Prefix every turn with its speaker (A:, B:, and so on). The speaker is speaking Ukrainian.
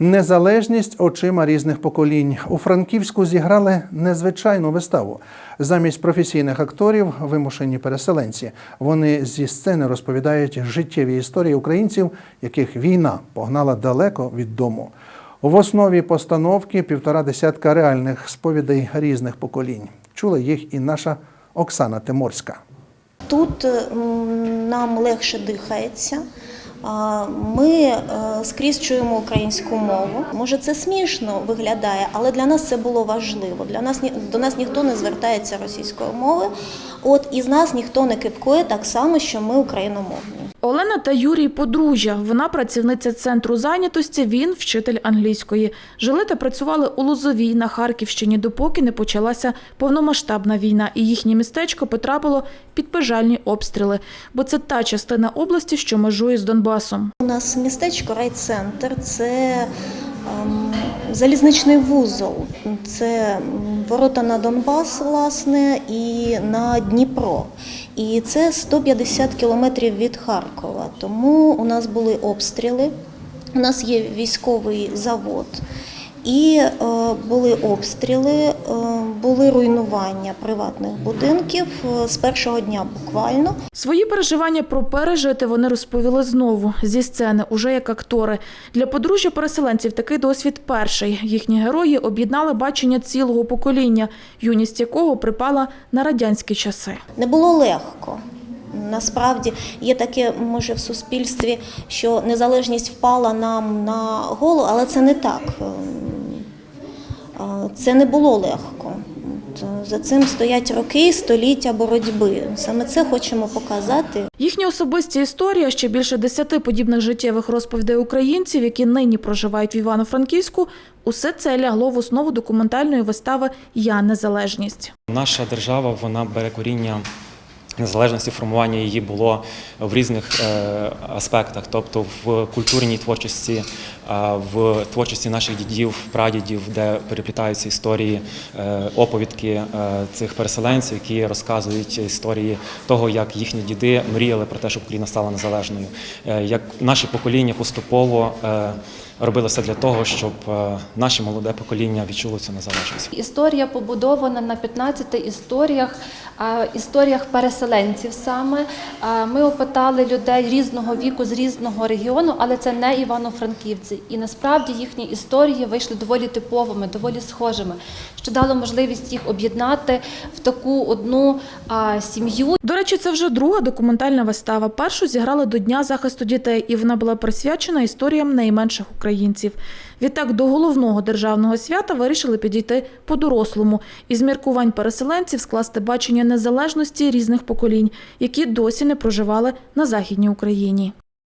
A: Незалежність очима різних поколінь у Франківську зіграли незвичайну виставу. Замість професійних акторів вимушені переселенці. Вони зі сцени розповідають життєві історії українців, яких війна погнала далеко від дому. В основі постановки півтора десятка реальних сповідей різних поколінь. Чула їх і наша Оксана Тиморська.
B: Тут нам легше дихається. Ми е, скрізь чуємо українську мову. Може, це смішно виглядає, але для нас це було важливо. Для нас до нас ніхто не звертається російською мовою. От і з нас ніхто не кипкує так само, що ми україномовні.
C: Олена та Юрій подружжя. Вона працівниця центру зайнятості, він вчитель англійської. Жили та працювали у Лозовій на Харківщині, допоки не почалася повномасштабна війна, і їхнє містечко потрапило під пожальні обстріли, бо це та частина області, що межує з Донбасом.
B: У нас містечко райцентр це залізничний вузол, це ворота на Донбас, власне, і на Дніпро. І це 150 кілометрів від Харкова. Тому у нас були обстріли. У нас є військовий завод. І е, були обстріли, е, були руйнування приватних будинків е, з першого дня буквально.
C: Свої переживання про пережити вони розповіли знову зі сцени, уже як актори. Для подружжя переселенців такий досвід перший. Їхні герої об'єднали бачення цілого покоління, юність якого припала на радянські часи.
B: Не було легко. Насправді є таке, може, в суспільстві, що незалежність впала нам на голову, але це не так. Ем, е, Це не було легко. За цим стоять роки, століття боротьби. Саме це хочемо показати.
C: Їхні особисті історії, а ще більше десяти подібних життєвих розповідей українців, які нині проживають в Івано-Франківську, усе це лягло в основу документальної вистави Я незалежність.
D: Наша держава вона бере коріння незалежності, формування її було в різних е, аспектах, тобто в культурній творчості, е, в творчості наших дідів, прадідів, де переплітаються історії, е, оповідки цих переселенців, які розказують історії того, як їхні діди мріяли про те, щоб Україна стала незалежною, як наше покоління поступово. Робили все для того, щоб е, наше молоде покоління відчуло цю незалежність.
E: Історія побудована на 15 історіях, історіях переселенців саме. Ми опитали людей різного віку з різного регіону, але це не івано-франківці. І насправді їхні історії вийшли доволі типовими, доволі схожими, що дало можливість їх об'єднати в таку одну сім'ю.
C: До речі, це вже друга документальна вистава. Першу зіграли до Дня захисту дітей, і вона була присвячена історіям найменших українців. Відтак до головного державного свята вирішили підійти по-дорослому і з міркувань переселенців скласти бачення незалежності різних поколінь, які досі не проживали на західній Україні.